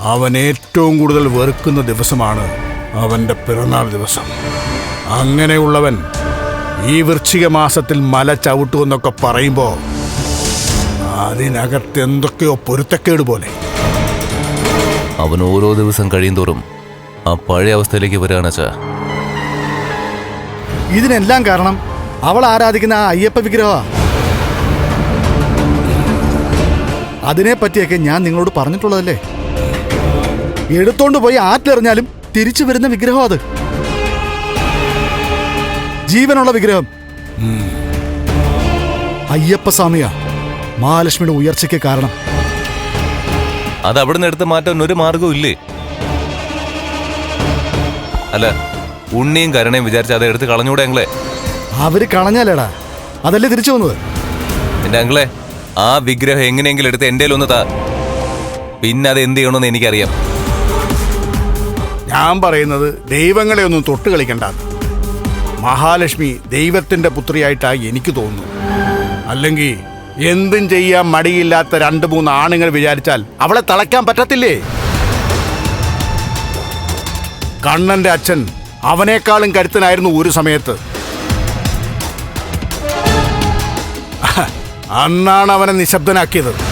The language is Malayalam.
അവൻ ഏറ്റവും കൂടുതൽ വെറുക്കുന്ന ദിവസമാണ് അവന്റെ പിറന്നാൾ ദിവസം. അങ്ങനെയുള്ളവൻ ഈ വൃശ്ചിക മാസത്തിൽ മല ചവിട്ടുമെന്നൊക്കെ പറയുമ്പോൾ അതിനകത്ത് എന്തൊക്കെയോ പൊരുത്തക്കേട് പോലെ. അവൻ ഓരോ ദിവസം കഴിയും തോറും ആ പഴയ അവസ്ഥയിലേക്ക് വരികയാണ് അച്ഛാ. ഇതിനെല്ലാം കാരണം അവൾ ആരാധിക്കുന്ന ആ അയ്യപ്പ വിഗ്രഹ അതിനെ പറ്റിയൊക്കെ ഞാൻ നിങ്ങളോട് പറഞ്ഞിട്ടുള്ളതല്ലേ? എടുത്തോണ്ട് പോയി ആറ്റിലെറിഞ്ഞാലും തിരിച്ചു വരുന്ന വിഗ്രഹം അത്. ജീവനുള്ള വിഗ്രഹം. അയ്യപ്പ സ്വാമിയാ മഹാലക്ഷ്മിയുടെ ഉയർച്ചയ്ക്ക് കാരണം. അത് അവിടുന്ന് എടുത്ത് മാറ്റാൻ ഒരു മാർഗവും ഇല്ലേ? അല്ല ഉണ്ണിയും കരുണയും വിചാരിച്ച അത് എടുത്ത് കളഞ്ഞൂടെ അങ്ങളെ അവർ കളഞ്ഞാലേടാ. അതല്ലേ തിരിച്ചു വന്നത്? എന്റെ അങ്ങളെ ആ വിഗ്രഹം എങ്ങനെയെങ്കിലും എടുത്ത് എന്റെ ഒന്ന് താ. പിന്നെ അത് എന്ത് ചെയ്യണമെന്ന് എനിക്കറിയാം. ഞാൻ പറയുന്നത് ദൈവങ്ങളെ ഒന്നും തൊട്ട് കളിക്കണ്ട. മഹാലക്ഷ്മി ദൈവത്തിന്റെ പുത്രിയായിട്ടായി എനിക്ക് തോന്നുന്നു. അല്ലെങ്കിൽ എന്തും ചെയ്യാൻ മടിയില്ലാത്ത രണ്ട് മൂന്ന് ആണുങ്ങൾ വിചാരിച്ചാൽ അവളെ തളയ്ക്കാൻ പറ്റത്തില്ലേ? കണ്ണന്റെ അച്ഛൻ അവനേക്കാളും കരുത്തനായിരുന്നു ഒരു സമയത്ത്. അന്നാണ് അവനെ നിശബ്ദനാക്കിയത്.